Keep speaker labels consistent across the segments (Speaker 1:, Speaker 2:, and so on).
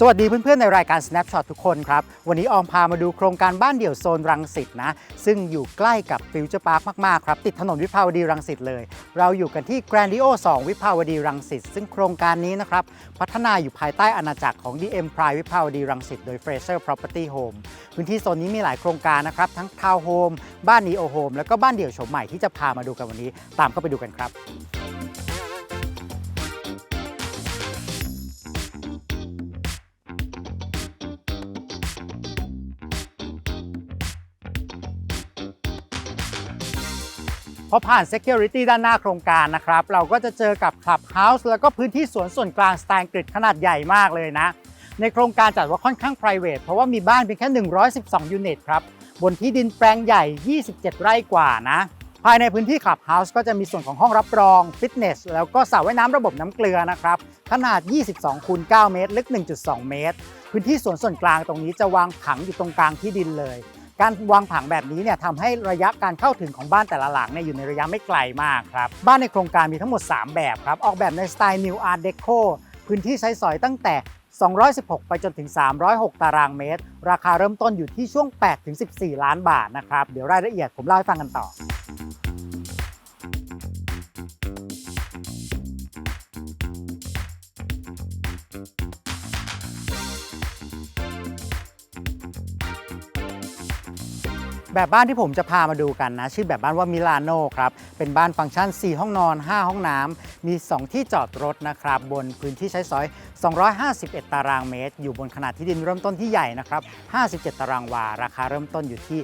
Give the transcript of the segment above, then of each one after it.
Speaker 1: สวัสดีเพื่อนๆ ในรายการ Snapshot ทุกคนครับ วันนี้ออมพามาดูโครงการบ้านเดี่ยวโซนรังสิตนะ ซึ่งอยู่ใกล้กับฟิวเจอร์พาร์คมากๆ ครับ ติดถนนวิภาวดีรังสิตเลย เราอยู่กันที่ Grandio 2 วิภาวดีรังสิตซึ่งโครงการนี้นะครับ พัฒนาอยู่ภายใต้อาณาจักรของ DM Prime วิภาวดีรังสิตโดย Fraser Property Home พื้นที่โซนนี้มีหลายโครงการนะครับ ทั้งทาวน์โฮมบ้านนีโอโฮมแล้วก็บ้านเดี่ยวโฉมใหม่ที่จะพามาดูกันวันนี้ตามเข้าไปดูกันครับ พอผ่าน Security ด้านหน้าโครงการนะครับ เราก็จะเจอกับ Clubhouse แล้วก็พื้นที่สวนส่วนกลางสไตล์อังกฤษขนาดใหญ่มากเลยนะ ในโครงการจัดว่าค่อนข้าง private เพราะว่ามีบ้านเพียงแค่ 112 ยูนิตครับ บนที่ดินแปลงใหญ่ 27 ไร่กว่านะ ภายในพื้นที่ Clubhouse ก็จะมีส่วนของห้องรับรองฟิตเนสแล้วก็สระว่ายน้ำระบบน้ำเกลือนะครับ ขนาด 22คูณ9เมตร ลึก 1.2 เมตร พื้นที่สวนส่วนกลางตรงนี้จะวางผังอยู่ตรงกลางที่ดินเลย การวางผังแบบนี้เนี่ยทำให้ระยะการเข้าถึงของบ้านแต่ละหลังเนี่ยอยู่ในระยะไม่ไกลมากครับบ้านในโครงการมีทั้งหมด 3 แบบครับออกแบบในสไตล์ New Art Deco พื้นที่ใช้สอยตั้งแต่ 216 ไปจนถึง 306 ตารางเมตร ราคาเริ่มต้นอยู่ที่ช่วง8-14 ล้านบาทนะครับ เดี๋ยวรายละเอียดผมเล่าให้ฟังกันต่อ แบบบ้านที่ผมจะพามาดูกันนะ ชื่อแบบบ้านว่ามิลานโนครับ เป็นบ้านฟังก์ชัน 4 ห้องนอน 5 ห้องน้ำ มี 2 ที่จอดรถนะครับ บนพื้นที่ใช้สอย 251 ตารางเมตร อยู่บนขนาดที่ดินเริ่มต้นที่ใหญ่นะครับ 57 ตารางวา ราคาเริ่มต้นอยู่ที่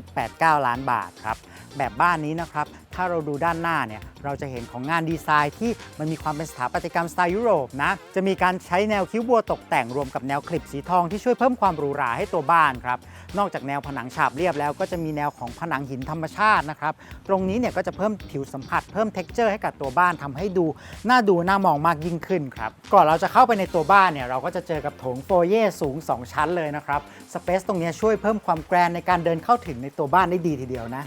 Speaker 1: 10.89 ล้านบาทครับ แบบบ้านนี้นะครับ ถ้าเราดูด้านหน้าเนี่ยเราจะเห็นของงานดีไซน์ที่มันมีความเป็นสถาปัตยกรรมสไตล์ยุโรปนะจะมีการใช้แนวคิ้วบัวตกแต่งรวมกับแนวคลิปสีทองที่ช่วยเพิ่มความหรูหราให้ตัวบ้านครับนอกจากแนวผนังฉาบเรียบแล้วก็จะมีแนวของผนังหินธรรมชาตินะครับตรงนี้เนี่ยก็จะเพิ่มผิวสัมผัสเพิ่ม t e x t อร์ให้กับตัวบ้านทำให้ดูน่าดูน่ามองมากยิ่งขึ้นครับก่อนเราจะเข้าไปในตัวบ้านเนี่ยเราก็จะเจอกับโถงโฟเย่สูง 2 ชั้นเลยนะครับสเปซตรงนี้ช่วยเพิ่มความแกรนในการเดินเข้าถึงในตัวบ้านได้ดีทีเดียวนะ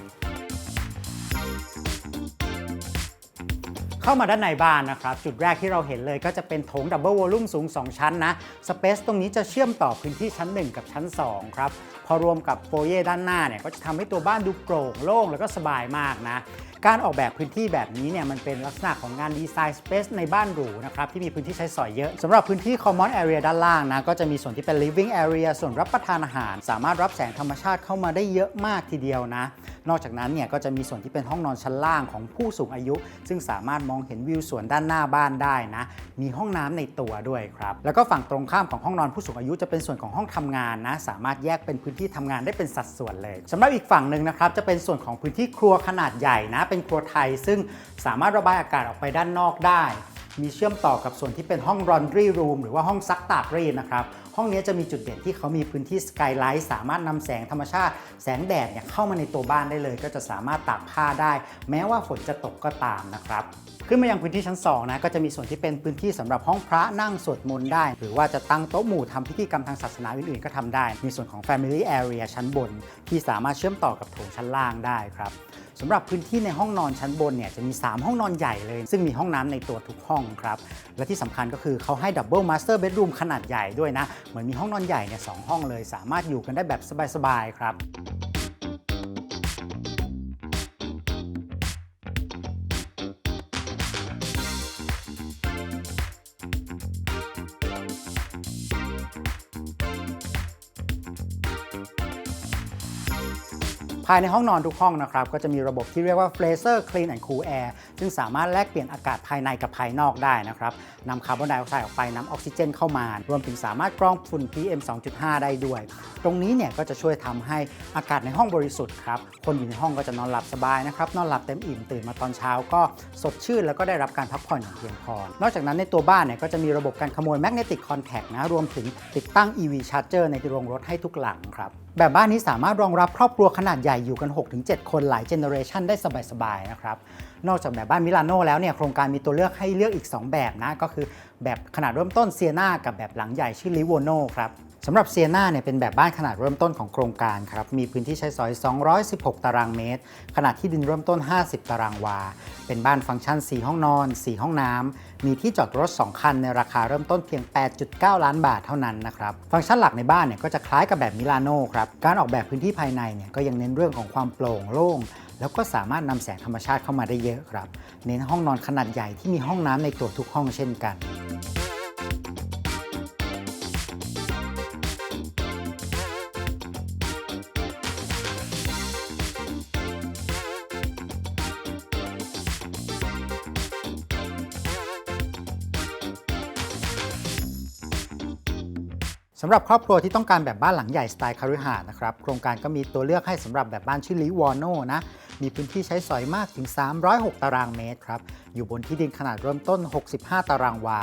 Speaker 1: เข้ามาด้านในบ้านนะครับ จุดแรกที่เราเห็นเลยก็จะเป็นโถงดับเบิลวอลลุ่มสูง 2 ชั้นนะสเปซตรงนี้จะเชื่อมต่อพื้นที่ชั้น 1 กับชั้น 2 ครับ พอรวมกับโฟเย่ด้านหน้าเนี่ยก็จะทำให้ตัวบ้านดูโปร่งโล่งแล้วก็สบายมากนะ การออกแบบพื้นที่แบบนี้เนี่ยมันเป็นลักษณะของงานดีไซน์สเปซในบ้านหรูนะครับที่มีพื้นที่ใช้สอยเยอะสำหรับพื้นที่ common area ด้านล่างนะก็จะมีส่วนที่เป็น living area ส่วนรับประทานอาหาร สามารถรับแสงธรรมชาติเข้ามาได้เยอะมากทีเดียวนะ นอกจากนั้นเนี่ยก็จะมีส่วนที่เป็นห้องนอนชั้นล่างของผู้สูงอายุ ซึ่งสามารถมองเห็นวิวสวนด้านหน้าบ้านได้นะมีห้องน้ำในตัวด้วยครับแล้วก็ฝั่งตรงข้ามของห้องนอนผู้สูงอายุจะเป็นส่วนของห้องทำงานนะสามารถแยกเป็นพื้นที่ทำงานได้เป็นสัดส่วนเลยสำหรับอีกฝั่งหนึ่งนะครับจะเป็นส่วนของพื้นที่ครัวขนาดใหญ่นะเป็นครัวไทย ซึ่งสามารถระบายอากาศออกไปด้านนอกได้ มีเชื่อมต่อกับส่วนที่เป็นห้อง laundry room หรือว่าห้องซักตากรีดนะครับ ห้องนี้จะมีจุดเด่นที่เขามีพื้นที่สกายไลท์สามารถนำแสงธรรมชาติ แสงแดดเนี่ยเข้ามาในตัวบ้านได้เลย ก็จะสามารถตากผ้าได้ แม้ว่าฝนจะตกก็ตามนะครับขึ้นมายังพื้นที่ชั้น2นะก็จะมีส่วนที่เป็นพื้นที่สำหรับห้องพระนั่งสวดมนต์ได้ หรือว่าจะตั้งโต๊ะหมู่ทำพิธีกรรมทางศาสนาอื่นๆก็ทำได้ มีส่วนของ Family Area ชั้นบน ที่สามารถเชื่อมต่อกับโถงชั้นล่างได้ครับ สำหรับพื้นที่ในห้องนอนชั้นบนเนี่ยจะมี 3 ห้องนอนใหญ่เลย ซึ่งมีห้องน้ำในตัวทุกห้องครับ และที่สำคัญก็คือเขาให้ดับเบิลมาสเตอร์เบดรูมขนาดใหญ่ด้วยนะ เหมือนมีห้องนอนใหญ่เนี่ยสองห้องเลย สามารถอยู่กันได้แบบสบายๆครับ ภายในห้องนอนทุกห้องนะครับก็จะมีระบบที่เรียกว่า Fraser Clean and Cool Air ซึ่งสามารถแลกเปลี่ยนอากาศภายในกับภายนอกได้นะครับนำคาร์บอนไดออกไซด์ออกไปนำออกซิเจนเข้ามา รวมถึงสามารถกรองฝุ่น PM 2.5 ได้ด้วย ตรงนี้เนี่ยก็จะช่วยทำให้อากาศในห้องบริสุทธิ์ครับ คนอยู่ในห้องก็จะนอนหลับสบายนะครับ นอนหลับเต็มอิ่มตื่นมาตอนเช้าก็สดชื่นแล้วก็ได้รับการพักผ่อนอย่างเพียงพอ นอกจากนั้นในตัวบ้านเนี่ยก็จะมีระบบการขโมย Magnetic Contact นะ รวมถึงติดตั้ง EV Charger ในโรงรถให้ทุกหลังครับแบบบ้านนี้สามารถรองรับครอบครัวขนาดใหญ่อยู่กัน 6-7 คนหลายเจเนอเรชันได้สบายๆนะครับ นอกจากแบบบ้านมิลานโน่แล้วเนี่ยโครงการมีตัวเลือกให้เลือกอีก 2 แบบนะ ก็คือแบบขนาดเริ่มต้นเซียนากับแบบหลังใหญ่ชื่อลิโวโนครับ สำหรับเซียนาเนี่ยเป็นแบบบ้านขนาดเริ่มต้นของโครงการครับ มีพื้นที่ใช้สอย 216 ตารางเมตร ขนาดที่ดินเริ่มต้น 50 ตารางวา เป็นบ้านฟังก์ชัน 4 ห้องนอน 4 ห้องน้ำ มีที่จอดรถ 2 คันในราคาเริ่มต้นเพียง 8.9 ล้านบาทเท่านั้นนะครับ ฟังก์ชันหลักในบ้านเนี่ยก็จะคล้ายกับแบบมิลานโน่ครับ การออกแบบพื้นที่ภายในเนี่ยก็ยังเน้นเรื่องของความโปร่งโล่งแล้วก็สามารถนำแสงธรรมชาติเข้ามาได้เยอะครับ เน้นห้องนอนขนาดใหญ่ที่มีห้องน้ำในตัวทุกห้องเช่นกัน สำหรับครอบครัวที่ต้องการแบบบ้านหลังใหญ่สไตล์คาฤหาสน์นะครับ โครงการก็มีตัวเลือกให้สำหรับแบบบ้านชื่อลิวอโนนะ มีพื้นที่ใช้สอยมากถึง 306 ตารางเมตรครับ อยู่บนที่ดินขนาดเริ่มต้น 65 ตารางวา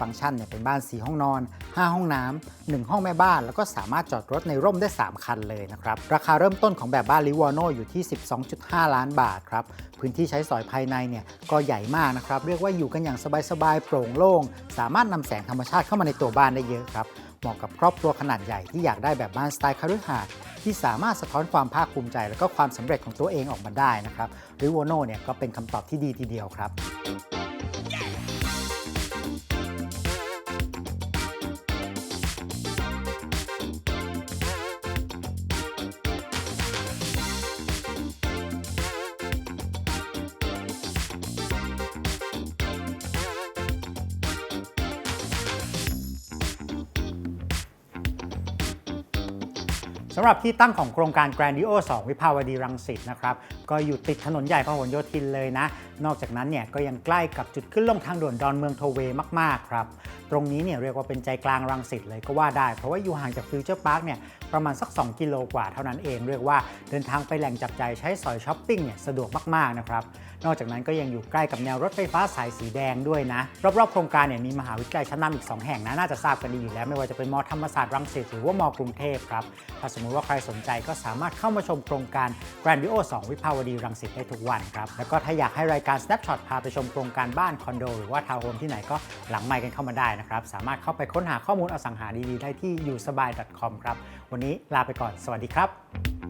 Speaker 1: ฟังก์ชันเนี่ยเป็นบ้าน 4 ห้องนอน 5 ห้องน้ำ 1 ห้องแม่บ้าน แล้วก็สามารถจอดรถในร่มได้ 3 คันเลยนะครับ ราคาเริ่มต้นของแบบบ้านลิวอโนอยู่ที่ 12.5 ล้านบาทครับ พื้นที่ใช้สอยภายในเนี่ยก็ใหญ่มากนะครับ เรียกว่าอยู่กันอย่างสบายๆ โปร่งโล่ง สามารถนำแสงธรรมชาติเข้ามาในตัวบ้านได้เยอะครับ เหมาะกับครอบครัวขนาดใหญ่ที่อยากได้แบบบ้านสไตล์คาฤหาสน์ที่สามารถสะท้อนความภาคภูมิใจ และก็ความสำเร็จของตัวเองออกมาได้นะครับริโวโนเนี่ยก็เป็นคำตอบที่ดีทีเดียวครับ สำหรับที่ตั้งของโครงการ Grandio 2 วิภาวดีรังสิตนะครับ ก็อยู่ติดถนนใหญ่พหลโยธินเลยนะนอกจากนั้นเนี่ยก็ยังใกล้กับจุดขึ้นลงทางด่วนดอนเมืองโทเวมากๆครับตรงนี้เนี่ยเรียกว่าเป็นใจกลางรังสิตเลยก็ว่าได้ เพราะว่าอยู่ห่างจากฟิวเจอร์พาร์คเนี่ยประมาณสัก 2 กิโลกว่าเท่านั้นเอง เรียกว่าเดินทางไปแหล่งจับใจ่ายใช้สอยช้อปปิ้งเนี่ยสะดวกมากๆนะครับนอกจากนั้นก็ยังอยู่ใกล้กับแนวรถไฟฟ้าสายสีแดงด้วยนะ รอบๆโครงการเนี่ยมีมหาวิทยาลัยชั้นนำอีก 2 แห่งนะน่าจะทราบกันดีอยู่แล้วไม่ว่าจะเป็นมอธรรมศาสตร์รังสิตหรือว่ามอกรุงเทพครับถ้าสมมุติว่าใครสนใจก็สามารถเข้ามาชมโครงการ Grandio 2 วิภาวดีรังสิตได้ทุกวันครับแล้วก็ถ้าอยากให้รายการ Snapshot พาไปชมโครงการบ้านคอนโด หรือว่าทาวน์โฮมที่ไหนก็หลังไมค์กันเข้ามาได้นะครับ สามารถเข้าไปค้นหาข้อมูลอสังหาดีๆ ได้ที่อยู่สบาย .com ครับ วันนี้ลาไปก่อน สวัสดีครับ